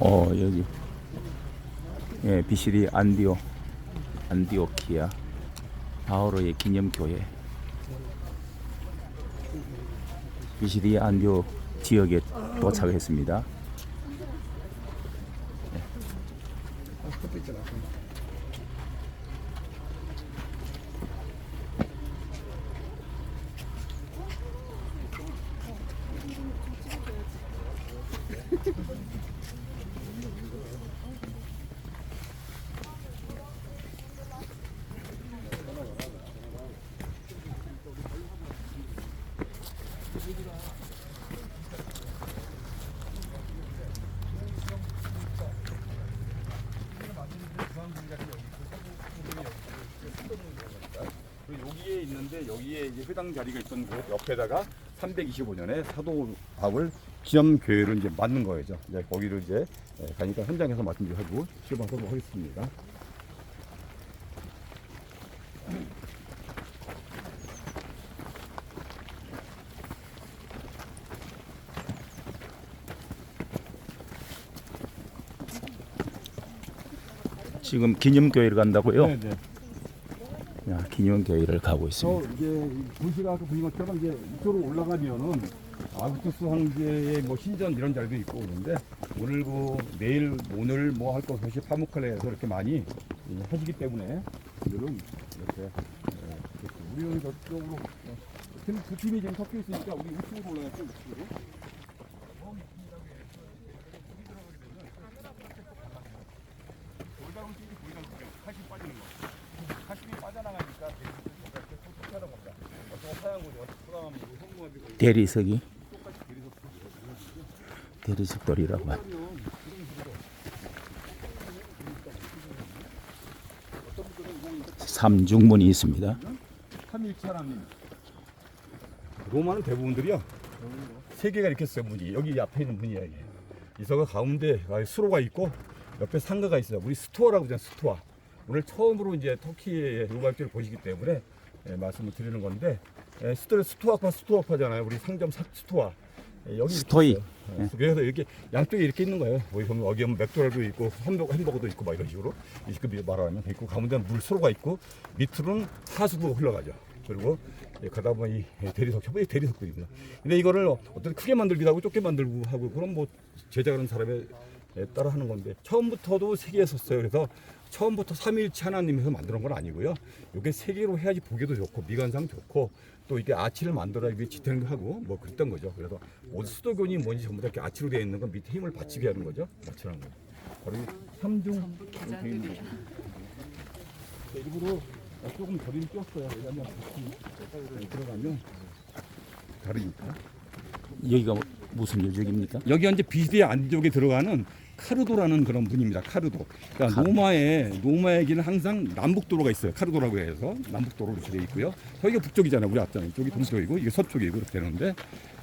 어 여기. 예 비시리 안디오 안디오키아. 바오로의 기념교회. 비시리 안디오 지역에 도착했습니다. 여기에 이제 회당 자리가 있던 곳 옆에다가 325년에 사도밥을 기념교회를 이제 만든 거죠. 이제 거기를 이제 예, 가니까 현장에서 말씀드리고 출발하도록 하겠습니다. 지금 기념교회를 간다고요? 네네. 야, 기념교회를 가고 저 있습니다. 이제 도시가 아까 보신 것처럼 이제 이쪽으로 올라가면은 아구투스 황제의 뭐 신전 이런 자리도 있고 그런데 오늘 그 내일 오늘 뭐 할 것 없이 파묵칼레에서 이렇게 많이 이 하시기 때문에 오늘은 이렇게 예, 우리는 저쪽으로 어, 팀- 두 팀이 지금 섞여 있으니까 우리 우측으로 올라갈게요 우측으로. 올라가면 뛰기 보이잖아요. 카시 빠지는 거. 카심이 빠져나가니까 이렇게 포착하는 겁니다. 어떤 하얀 거죠. 소감하면 이거 성공하고 대리석이? 대리석 돌이라고 하- 삼중문이 있습니다. 3일차 라님 로마는 대부분들이요. 세 개가 이렇게 써요 문이. 여기 앞에 있는 문이야 이게. 이서가 가운데 수로가 있고 옆에 상가가 있어요. 우리 스토어라고 하잖아요 스토어. 오늘 처음으로 이제 터키의 요갈길을 보시기 때문에 예, 말씀을 드리는 건데 예, 스토어 스토어파 스토어파잖아요 우리 상점 사- 스토어 예, 여기 스토이. 예, 그래서 이렇게 양쪽에 이렇게 있는 거예요. 여기 보면 여기 보면 맥도날도 있고 햄버거, 햄버거도 있고 막 이런 식으로 이렇게 말하면 있고 가운데 물 수로가 있고 밑으로는 하수구가 흘러가죠. 그리고 예, 가다 보면 이 대리석, 이 대리석들입니다. 근데 이거를 어떤 크게 만들기도 하고 좁게 만들고 하고 그런 뭐 제작하는 사람에 예, 따라 하는 건데 처음부터도 세개 썼어요. 그래서 처음부터 삼일치 하나님에서 만드는 건 아니고요. 이게 세 개로 해야지 보기도 좋고 미관상 좋고 또 이게 아치를 만들어야 이게 지탱도 하고 뭐 그랬던 거죠. 그래서 모든 수도교니 뭔지 전부 다 이렇게 아치로 되어 있는 건 밑에 힘을 받치게 하는 거죠. 아치라는 거. 바로 이 삼중 거죠. 일부러 조금 거리를 띄웠어요. 왜냐면 같이 들어가면 다르니까. 여기가 무슨 요적입니까? 여기 이제 비스의 안쪽에 들어가는 카르도라는 그런 문입니다. 카르도. 그러니까. 로마에 로마에게는 항상 남북도로가 있어요. 카르도라고 해서 남북도로 이렇게 되어 있고요. 저기가 북쪽이잖아요. 우리 앞잖아요. 이쪽이 동쪽이고 이게 서쪽이고 이렇게 되는데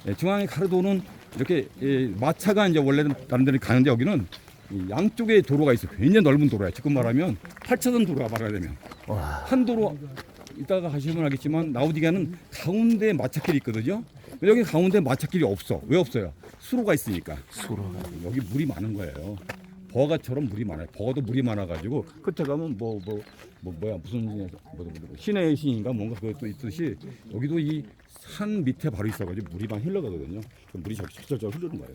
예, 중앙의 카르도는 이렇게 예, 마차가 이제 원래는 다른 데를 가는데 여기는 이 양쪽에 도로가 있어요. 굉장히 넓은 도로야. 지금 말하면 8차선 도로가 말하야 되면 와, 한 도로 이따가 가시면 알겠지만 나우디가는 가운데 마차길이 있거든요. 여기 가운데 마차길이 없어. 왜 없어요? 수로가 있으니까. 수로가. 여기 물이 많은 거예요. 버가처럼 물이 많아요. 버가도 물이 많아가지고 끝에 가면 뭐 뭐 뭐 뭐, 야 무슨 뭐, 뭐, 뭐, 신의 신인가 뭔가 그것도 있듯이 여기도 이 산 밑에 바로 있어가지고 물이 많이 흘러가거든요. 그 물이 저절 흐르는 거예요.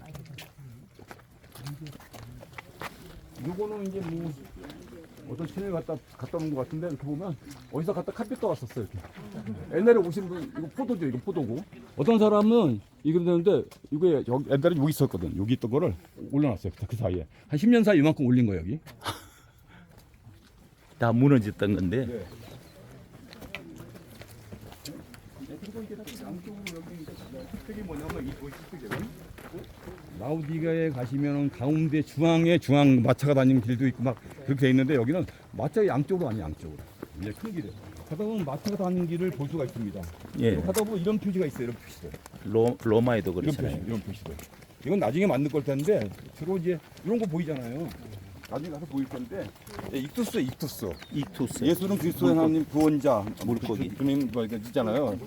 요거는 이제 뭐 어떤 시내 갔다 갔다 온 것 같은데 이렇게 보면 어디서 갔다 카페 왔었어요. 이렇게. 옛날에 오신 분 이거 포도죠, 이거 포도고. 어떤 사람은 이거 되는데 이게 여기 옛날에 여기 있었거든. 여기 있던 거를 올려놨어요. 그 사이에 한 10년 사이 이만큼 올린 거예요 여기. 다 무너졌던 건데 네. 그리고 이게 다 양쪽으로 여기 특색이 뭐냐면 이 도시 특색은 라우디가에 가시면은 가운데 중앙에 중앙 마차가 다니는 길도 있고 막 그렇게 돼 있는데 여기는 마차가 양쪽으로 아니 양쪽으로 굉장히 큰 길이에요. 가다 보면 마차가 다니는 길을 볼 수가 있습니다. 예, 가다 보면 이런 표지가 있어요. 이런 표시들. 로, 로마에도 이런 표시, 그렇잖아요. 이런 표시들. 이건 나중에 만들 걸 텐데 주로 이제 이런 거 보이잖아요. 나중에 가서 보일 건데 예, 익투스 익투스. 이투스. 예수는 그리스도의 하나님 구원자 물고기. 주- 주님 뭐 이거 있잖아요.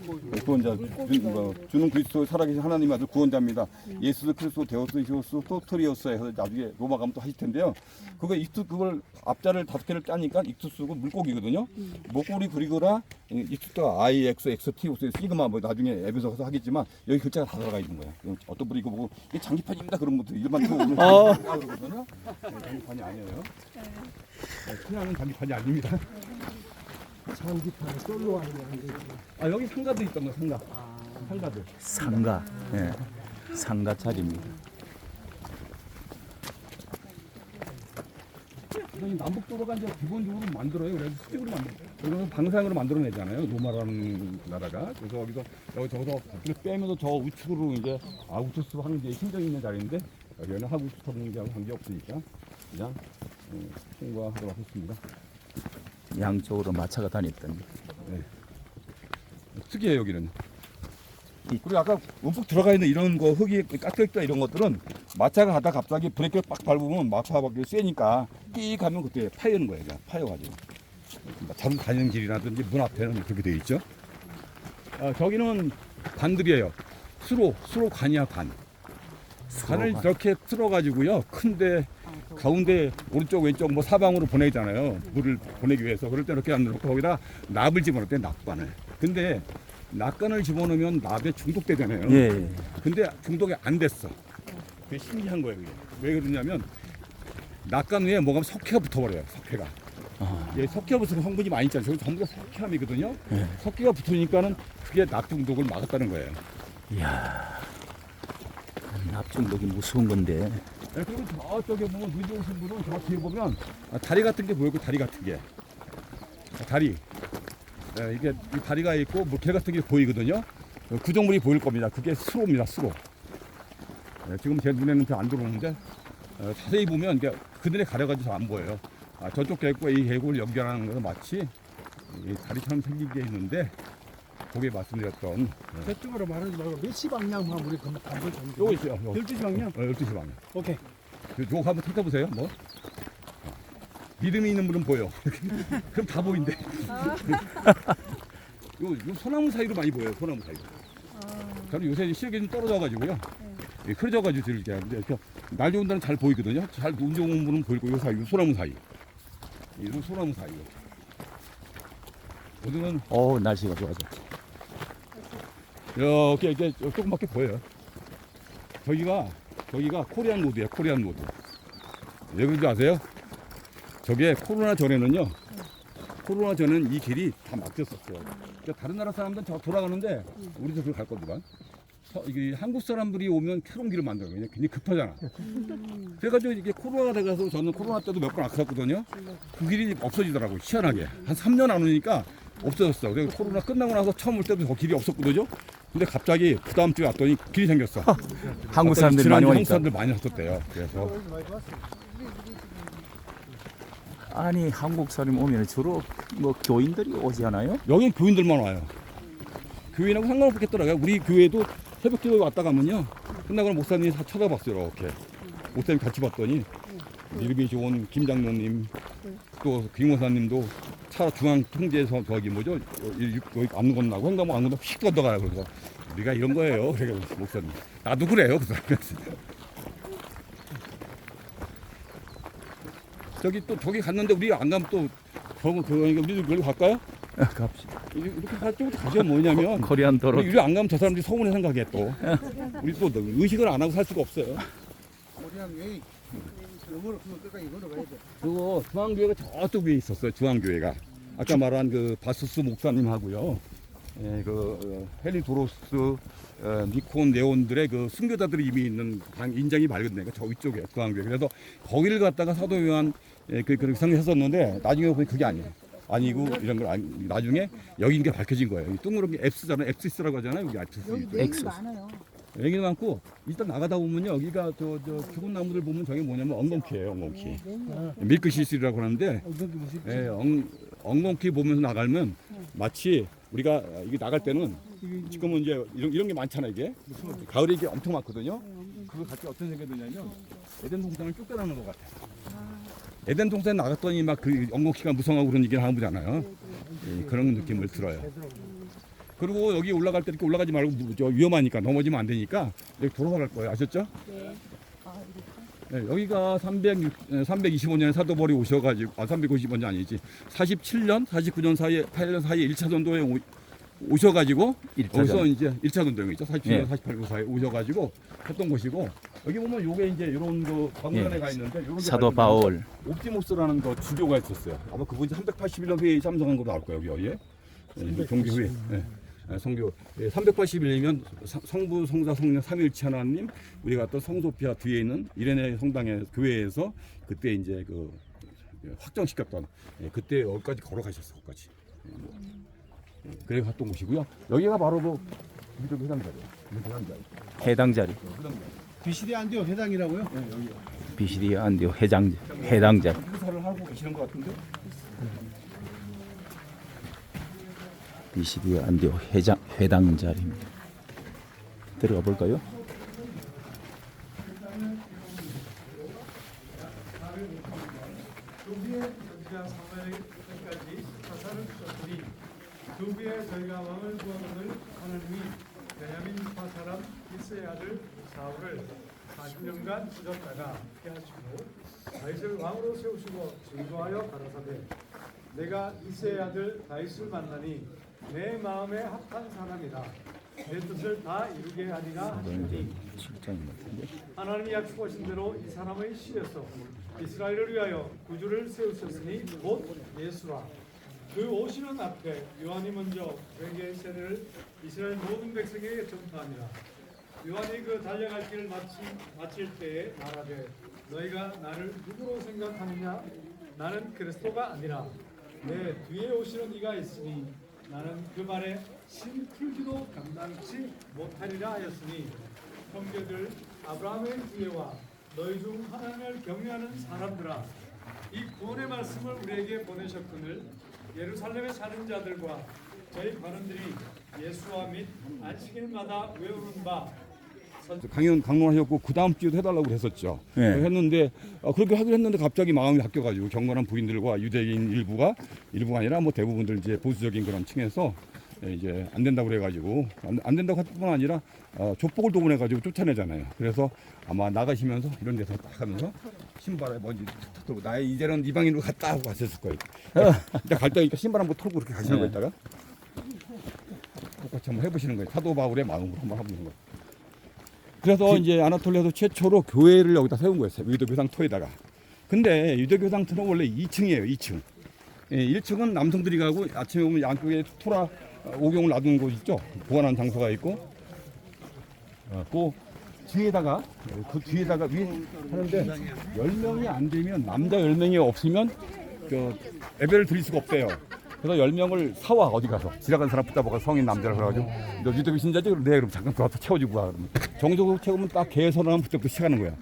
구원자 주, 뭐, 주는 그리스도의 살아계신 하나님 아들 구원자입니다. 예수도 그리스도 데오스이오스 토토리오스 해서 나중에 로마 가면 또 하실 텐데요. 그거 익투 그걸 앞자를 다섯 개를 짜니까 익투스고 물고기거든요. 목걸이 그리거라 익투스가 I X X T O 시그마 뭐 나중에 앱에서 가서 하겠지만 여기 글자가 다 들어가 있는 거예요. 어떤 분이 이거 보고 이게 장기판입니다 그런 분들 일반 어. 네, 장기판이 아니에요. 네, 그냥 장기판이 아닙니다. 장기판 솔로 하는 게 아 여기 상가도 있던 거 상가. 상가들. 상가. 예. 상가 차립니다. 이 남북 도로가 이제 기본적으로 만들어요. 그래서 수직으로 만들어. 여기서 방상으로 만들어내잖아요. 로마라는 나라가. 그래서 여기서 여기 저기서 이렇게 빼면서 저 우측으로 이제 아우트스 하는 게 힘정이 있는 자리인데 여기는 하고 싶은 게하고 관계 없으니까 그냥 어, 통과하도록 하겠습니다. 양쪽으로 마차가 다녔던. 특이해요 여기는. 그리고 아까 움푹 들어가 있는 이런 거 흙이 깎여있다 이런 것들은 마차가 가다 갑자기 브레이크를 빡 밟으면 마차 밖에 세니까 끼 가면 그때 파여는 거예요. 그냥 파여가지고. 자동 다니는 길이라든지 문 앞에는 그렇게 되어 있죠. 아, 저기는 관들이에요. 수로, 수로 관이야 관. 관을 수로관. 이렇게 틀어가지고요. 큰데 가운데 오른쪽 왼쪽 뭐 사방으로 보내잖아요. 물을 보내기 위해서 그럴 때 이렇게 안 넣고 거기다 납을 집어넣을 때 납관을. 근데 납관을 집어넣으면 납에 중독되잖아요. 예. 근데 중독이 안 됐어. 그게 신기한 거예요. 그게. 왜 그러냐면 납관 위에 뭐가 석회가 붙어버려요. 석회가. 아, 예, 석회가 붙으면 성분이 많이 있잖아요. 전부 다 석회암이거든요. 예. 석회가 붙으니까는 그게 납 중독을 막았다는 거예요. 이야. 납중독이 무서운 건데. 네, 그리고 저쪽에 보면 눈이 오신 분은 저 뒤에 보면 아, 다리 같은 게 보이고 다리 같은 게. 아, 다리. 네, 이게 이 다리가 있고 물개 같은 게 보이거든요. 어, 구정물이 보일 겁니다. 그게 수로입니다 수로. 네, 지금 제 눈에는 잘 안 들어오는데 어, 자세히 보면 이게 그늘에 가려가지고 잘 안 보여요. 아, 저쪽 계곡과 이 계곡을 연결하는 것은 마치 이 다리처럼 생긴 게 있는데 거기에 말씀드렸던 저쪽으로 말하지 말고 몇 시 방향만 우리 그럼 한번 좀. 요거 있어요 요거. 12시 방향? 어, 12시 방향 오케이. 요거 한번 찾아보세요. 뭐 믿음이 있는 분은 보여. 그럼 다 보인대. 요, 요 소나무 사이로 많이 보여요. 소나무 사이로. 저는 요새 시력이 좀 떨어져가지고요. 예, 흐려져가지고 이렇게 하는데 이렇게 날 좋은 날은 잘 보이거든요. 잘눈 좋은 분은 보이고 요 사이, 요 소나무 사이. 이 소나무 사이로. 오늘은 어 날씨가 좋아져. 이렇게 이제 조금밖에 보여요. 저기가 저기가 코리안 로드예요. 코리안 로드. 왜 그런지 아세요? 저게 코로나 전에는요. 코로나 전에는 이 길이 다 막혔었어요. 그러니까 다른 나라 사람들은 저 돌아가는데 우리도 그걸 갈 거지만 이게 한국 사람들이 오면 새로운 길을 만들어요. 그냥 굉장히 급하잖아. 그래가지고 이게 코로나가 돼가서 저는 코로나 때도 몇번 갔었거든요. 그 길이 없어지더라고요. 희한하게. 한 3년 안 오니까 없어졌어. 그래서 코로나 끝나고 나서 처음 올 때도 저 길이 없었거든요. 근데 갑자기 그 다음 주에 왔더니 길이 생겼어. 한국 사람들이 지난주 많이 한국 오니까. 사람들 많이 왔었대요. 그래서 아니 한국 사람 오면 주로 뭐 교인들이 오지 않아요? 여기 교인들만 와요. 교인하고 상관없겠더라고요. 우리 교회도 새벽 기도에 왔다 가면요. 끝나고 는 목사님이 다 쳐다봤어요. 이렇게. 목사님 같이 봤더니 이름이 좋은 김 장로님 또 김호사님도 차 중앙 통제에서 저기 뭐죠 여기 여기 안 건너고 횡단보 안 건너고 휙 건너가요. 그래서 우리가 이런 거예요. 그래 목사님. 나도 그래요. 그 사람. 저기 또 저기 갔는데 우리 안 가면 또 저거 그거니까 우리도 여기 갈까요? 갑시다. 이렇게 갈 쪽으로 가죠 뭐냐면 코리안 도로. 우리 안 가면 저 사람들이 서운해 생각해 또 우리 또 의식을 안 하고 살 수가 없어요 우리랑 왜 영어로 그만 끝까지 이거로 가야 돼. 그거 중앙교회가 저쪽 위에 있었어요 중앙교회가. 아까 말한 그 바스스 목사님하고요. 예, 그 어, 헨리 도로스 어, 니콘 네온들의 그 순교자들이 이미 있는 방 인장이 데가 저 위쪽에 중앙교회. 그래서 거기를 갔다가 사도 요한 예, 그 그렇게 생각했었는데 나중에 보니 그게 아니에요. 아니고 이런 걸 아니, 나중에 여기인 게 밝혀진 거예요. 이 둥그런 게 앱스잖아요. 앱스라고 하잖아요. 여기 아트스. 여기 엑소스. 많아요. 얘기 많고 일단 나가다 보면요 여기가 저 저 죽은 나무들 보면 저게 뭐냐면 엉겅퀴예요 엉겅퀴. 밀크시슬이라고 하는데 엉덩이 무슨 예, 엉, 엉겅퀴 보면서 나가면 마치 우리가 이게 나갈 때는 지금은 이제 이런, 이런 게 많잖아 이게. 가을에 이게 엄청 많거든요. 그거 같이 어떤 생각이 드냐면 에덴 동산을 쫓겨나는 것 같아 에덴 동산에 나갔더니 막 그 엉겅퀴가 무성하고 그런 얘기를 하는 거잖아요. 예, 그런 느낌을 들어요. 그리고 여기 올라갈 때 이렇게 올라가지 말고 무- 저 위험하니까 넘어지면 안 되니까 이렇게 돌아서 갈 거예요. 아셨죠? 네. 아. 네, 여기가 300, 325년에 사도벌이 오셔가지고 아 355년 아니지 47년, 49년 사이에 8년 사이에 1차 전도에 오, 오셔가지고 일차 여기서 전. 이제 1차 전도였죠. 47년, 예. 48년 사이에 오셔가지고 했던 곳이고 여기 보면 요게 이제 이런 그 박물관에 예. 가 있는데 요런 사도 바울. 옵티모스라는 그 주교가 있었어요. 아마 그분이 381년 회에 참석한 걸로 나올 거예요, 여기에. 예, 종교 후에. 예. 예, 성교 예, 381이면 성부, 성자, 성령 삼일치 하나님 우리가 또 성소피아 뒤에 있는 이레네 성당의 교회에서 그때 이제 그 확정시켰던 예, 그때 여기까지 걸어가셨어, 거기까지. 예, 뭐. 예, 그래 갔던 곳이고요. 여기가 바로 그 미도 회장자리예요. 미도 회장자리. 해당 자리. 비시리 안디오 회당이라고요? 예, 여기 비시리 안디오 회장 해당 자리. 행사를 하고 계시는 것 같은데. 비시리 안디오 회장 회당 자리입니다. 들어가 볼까요? 두비의 전자 사마리까지 사사를 주셨으니 두비의 저희가 왕을 구하거늘 하나님이 베냐민 파사람 이스의 아들 사울을 40년간 주셨다가 피하시고 다윗을 왕으로 세우시고 증거하여 가라사대 내가 이스의 아들 다윗을 만나니 내 마음에 합한 사람이다 내 뜻을 다 이루게 하리라 하시니. 하나님이 약속하신 대로 이 사람의 씨에서 이스라엘을 위하여 구주를 세우셨으니 곧 예수라. 그 오시는 앞에 요한이 먼저 회개의 세례를 이스라엘 모든 백성에게 전파하니라. 요한이 그 달려갈 길을 마치, 마칠 때에 말하되 너희가 나를 누구로 생각하느냐? 나는 그리스도가 아니라 내 뒤에 오시는 이가 있으니 나는 그 말에 심 풀기도 감당치 못하리라 하였으니 형제들 아브라함의 지혜와 너희 중 하나님을 경외하는 사람들아 이 구원의 말씀을 우리에게 보내셨거늘 예루살렘에 사는 자들과 저희 관원들이 예수와 및 안식일마다 외우는 바 강연 강론하셨고 그 다음 주에도 해달라고 그랬었죠. 네. 했는데 어, 그렇게 하기로 했는데 갑자기 마음이 바뀌어가지고 경건한 부인들과 유대인 일부가 일부가 아니라 뭐 대부분들 이제 보수적인 그런 층에서 예, 이제 안 된다고 그래가지고 안, 안 된다고 할 뿐만 아니라 어, 족복을 도보내가지고 쫓아내잖아요. 그래서 아마 나가시면서 이런 데서 딱 하면서 신발에 먼지 탁 털고 나의 이제는 이방인으로 갔다 하고 가셨을 거예요. 근데 갈 때니까 신발 한번 털고 그렇게 가시는 네. 거있다가 똑같이 한번 해보시는 거예요. 사도 바울의 마음으로 한번 해보는 거예요. 그래서 이제 아나톨리아도 최초로 교회를 여기다 세운 거예요. 유대교상 터에다가. 근데 유대교상 터는 원래 2층이에요. 2층. 예, 1층은 남성들이 가고 아침에 오면 양쪽에 토라 어, 오경을 놔두는 곳 있죠. 보관하는 장소가 있고. 어, 그 뒤에다가 그 뒤에다가 위 하는데 10명이 안 되면 남자 10명이 없으면 그 예배를 드릴 수가 없대요. 그래서 10명을 사와 어디 가서. 지나간 사람 붙잡아가 성인 남자를 그래가지고. 너 유대교 신자지? 네 그럼 잠깐 들어와서 채워주고 와 그러면. 정적으로 채우면 딱 개선하면 그때부터 시작하는 거야.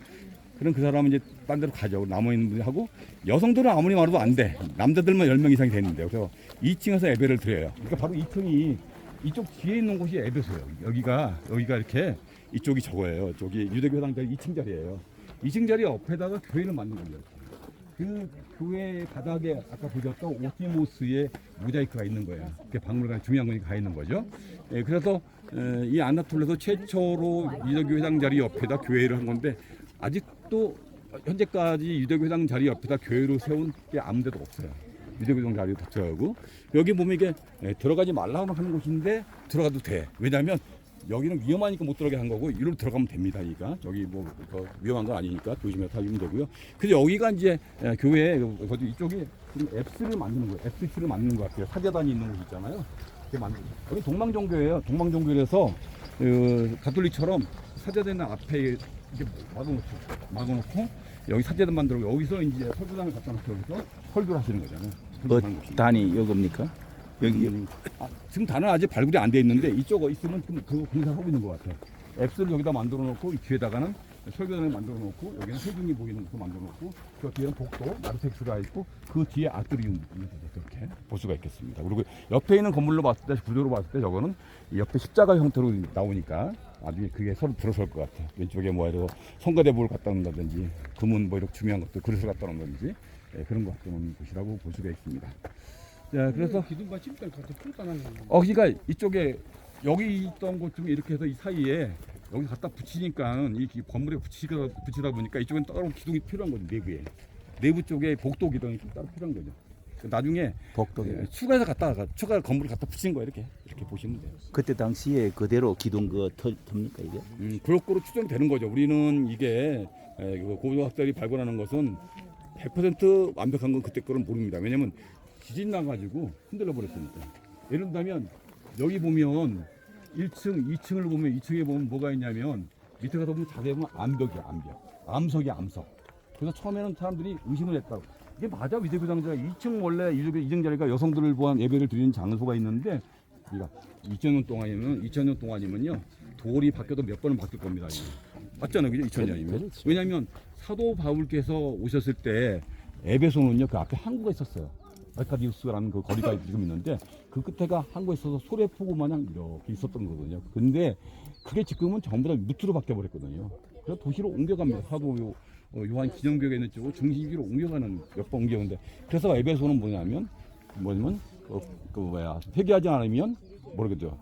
그럼 그 사람은 이제 딴 데로 가죠. 남아있는 분이 하고 여성들은 아무리 말해도 안돼. 남자들만 10명 이상이 되는데요 그래서 2층에서 예배를 드려요. 그러니까 바로 2층이 이쪽 뒤에 있는 곳이 예배소예요. 여기가 여기가 이렇게 이쪽이 저거예요. 저기 유대교 당자 2층 자리예요. 2층 자리 옆에다가 교회를 만든 거예요 그 교회 바닥에 아까 보셨던 오티모스의 모자이크가 있는 거예요. 그게 박물관 중요한 거니까 가 있는 거죠. 예, 그래서 에, 이 아나톨에서 최초로 유대교 회당 자리 옆에다 교회를 한 건데 아직도 현재까지 유대교 회당 자리 옆에다 교회로 세운 게 아무 데도 없어요. 유대교 회당 자리 다 들어가고 여기 보면 이게 에, 들어가지 말라고 하는 곳인데 들어가도 돼. 왜냐하면 여기는 위험하니까 못 들어가게 한 거고 이리로 들어가면 됩니다. 이가 저기 뭐그 위험한 건 아니니까 조심해서 하면 되고요. 그래서 여기가 이제 에, 교회 거기 이쪽이 지금 앱스를 만드는 거예요. 앱스를 만드는 것 같아요. 사제단이 있는 곳 있잖아요. 그게 만드. 여기 동방종교예요. 동방종교에서 어, 가톨릭처럼 사제단 앞에 이렇게 막아놓고 막아놓고 여기 사제단 만들고 여기서 이제 설교단을 갖다 놓고 여기서 설교를 하시는 거잖아요. 곳이. 단이 요겁니까? 여기 음, 아, 지금 단은 아직 발굴이 안 돼 있는데 이쪽 있으면 지금 그 공사하고 있는 것 같아요. 앱스를 여기다 만들어 놓고 이 뒤에다가는 설교단을 만들어 놓고 여기는 세균이 보이는 거 만들어 놓고 그 뒤에는 복도 나르텍스가 있고 그 뒤에 아트리움 이렇게 볼 수가 있겠습니다. 그리고 옆에 있는 건물로 봤을 때 구조로 봤을 때 저거는 이 옆에 십자가 형태로 나오니까 나중에 그게 서로 들어설 것 같아요. 왼쪽에 뭐 이런 성가대복을 갖다 놓는다든지 금은 뭐 이렇게 중요한 것들 그릇을 갖다 놓는다든지 예, 그런 것 같은 곳이라고 볼 수가 있습니다. 자, 그래서 기둥 받침대 같은 풀단한 거. 어, 그러니까 이쪽에 여기 있던 곳 중에 이렇게 해서 이 사이에 여기 갖다 붙이니까 이 기- 건물에 붙이다, 붙이다 보니까 이쪽엔 따로 기둥이 필요한 거죠 내부에 내부 쪽에 복도 기둥이 좀 따로 필요한 거죠. 그 나중에 복도에 예, 추가해서 갖다가 추가 건물을 갖다 붙인 거 이렇게 이렇게 보시면 돼요. 그때 당시에 그대로 기둥 그 터, 텁니까 이게? 음, 그렇고로 추정되는 거죠. 우리는 이게 에, 그 고고학자들이 발견하는 것은 100% 완벽한 건 그때 거는 모릅니다. 왜냐면 지진 나가지고 흔들려 버렸으니까. 예를 들면 여기 보면 1층, 2층을 보면 2층에 보면 뭐가 있냐면 밑에 가서 보면 자세히 보면 암벽이야, 암벽. 암석이야, 암석. 그래서 처음에는 사람들이 의심을 했다고. 이게 맞아 위대교장자 2층 원래 이쪽에 이정 자리가 여성들을 보한 예배를 드리는 장소가 있는데 우리가 2000년 동안이면 2000년 동안이면요 돌이 바뀌어도 몇 번은 바뀔 겁니다. 맞잖아요, 그죠? 2000년이면. 그렇죠. 왜냐하면 사도 바울께서 오셨을 때 에베소는요 그 앞에 항구가 있었어요. 알카디우스라는 그 거리가 지금 있는데 그 끝에가 항구에 있어서 소래포구 마냥 이렇게 있었던 거거든요. 근데 그게 지금은 전부 다 무트로 바뀌어 버렸거든요. 그래서 도시로 옮겨갑니다. 사도 요, 어, 요한 기념교회 있는 쪽으로 중심지로 옮겨가는 몇 번 옮겨오는데 그래서 에베소는 뭐냐면 뭐냐면 어, 그 뭐야 회개하지 않으면 모르겠죠.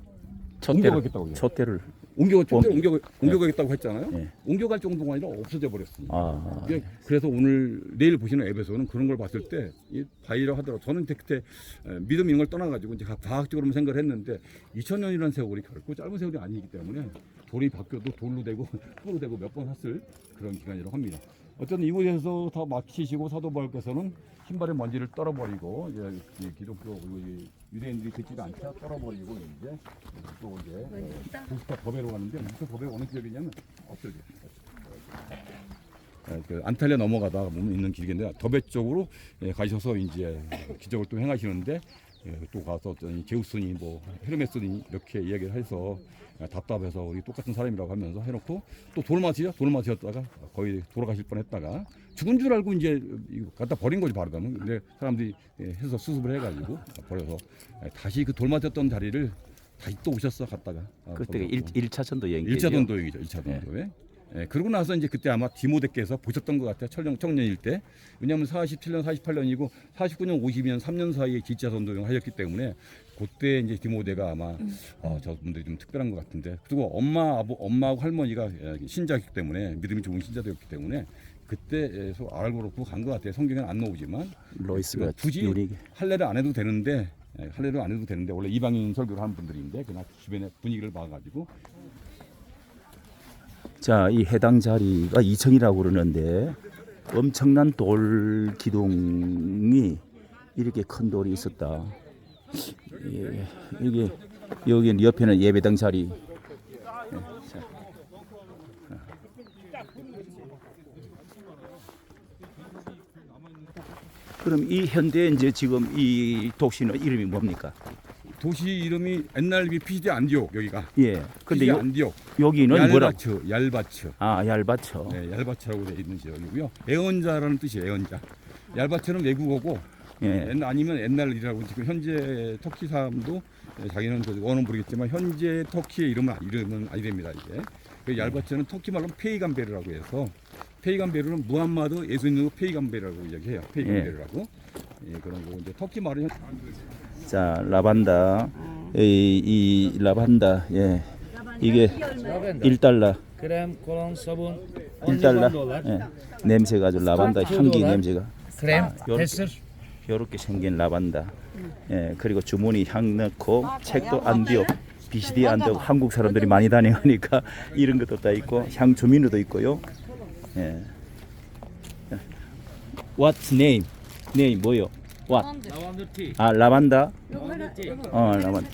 옮겨가겠다고. 촛대를 옮겨 옮겨 옮겨 옮겨가겠다고 했잖아요. 예. 옮겨갈 정도가 아니라 없어져 버렸습니다. 아 예, 그래서 오늘 내일 보시는 앱에서는 그런 걸 봤을 때 이 바이라 하더라도 저는 그때 에, 믿음 이런 걸 떠나가지고 이제 과학적으로만 생각을 했는데 2000년이라는 세월이 결코 짧은 세월이 아니기 때문에 돌이 바뀌어도 돌로 되고 흙으로 되고 몇번 샀을 그런 기간이라고 합니다. 어쨌든 이곳에서 다 마치시고 사도 바울께서는 신발의 먼지를 떨어버리고 이제 이 기독교 유대인들이 듣지도 않게 떨어버리고 이제 또 이제 부스타 법회로 가는데 부스타 법회 어느 지역이냐면 엎드려. 예, 그 안탈리아 넘어가다 보면 있는 길인데 더베 쪽으로 예, 가셔서 이제 기적을 또 행하시는데 예, 또 가서 이 제우스니 뭐 헤르메스니 이렇게 이야기를 해서 예, 답답해서 우리 똑같은 사람이라고 하면서 해놓고 또 돌 맞으죠 돌 맞으셨다가 거의 돌아가실 뻔했다가 죽은 줄 알고 이제 갖다 버린 거지 바르다면 근데 사람들이 예, 해서 수습을 해가지고 버려서 예, 다시 그 돌 맞았던 자리를 다시 또 오셨어 갔다가 아, 일, 일차 전도 여행 1차 전도역이죠. 1차 전도에. 예, 그러고 나서 이제 그때 아마 디모데께서 보셨던 것 같아요. 청년, 청년일 때. 왜냐하면 47년, 48년이고 49년, 52년 3년 사이에 기차 전도용 하셨기 때문에 그때 이제 디모데가 아마 어, 저분들이 좀 특별한 것 같은데. 그리고 엄마, 아버, 엄마하고 할머니가 예, 신자였기 때문에 믿음이 좋은 신자들이었기 때문에 그때에서 알고 그렇고 간 것 같아요. 성경에는 안 나오지만. 로이스가 굳이 유리게 할례를 안 해도 되는데 예, 할례를 안 해도 되는데 원래 이방인 설교를 하는 분들인데 그날 주변의 분위기를 봐가지고. 자, 이 해당 자리가 2층이라고 그러는데 엄청난 돌 기둥이 이렇게 큰 돌이 있었다. 예, 이게 여기 옆에는 예배당 자리. 예, 자. 그럼 이 현대 이제 지금 이 도시는 이름이 뭡니까? 도시 이름이 옛날 피시디 안디옥 여기가 예. 근데 요, 안디옥 여기는 뭐라? 얄바츠 얄바츠 아, 얄바처. 네, 얄바츠라고 되어 있는 지역이고요 애언자라는 뜻이에요 애언자 얄바츠는 외국어고 예. 옛날 아니면 옛날이라고 지금 현재 터키 사람도 예, 자기는 그 원어는 모르겠지만 현재 터키의 이름은 이름은 아니됩니다 이게 그 얄바츠는 터키 말로 페이간베르라고 해서 페이간베르는 무함마드 예수님도 페이간베르라고 이야기해요. 페이간베르라고. 예, 그런 거 이제 터키 말은 현- 자 라반다. 이, 이 라반다. 예. 이게 1달러. krem, kolon, sabun 1달러. 예. 냄새가 아주 라반다. 향기 냄새가. krem, tesir. 이렇게 생긴 라반다. 예 그리고 주머니 향 넣고 책도 안디오 비시디 안디오 한국 사람들이 많이 다니니까 이런 것도 다 있고 향 주민우도 있고요. 예. What's name? name 뭐요? What? tea. 아 라반다? 어 라반다.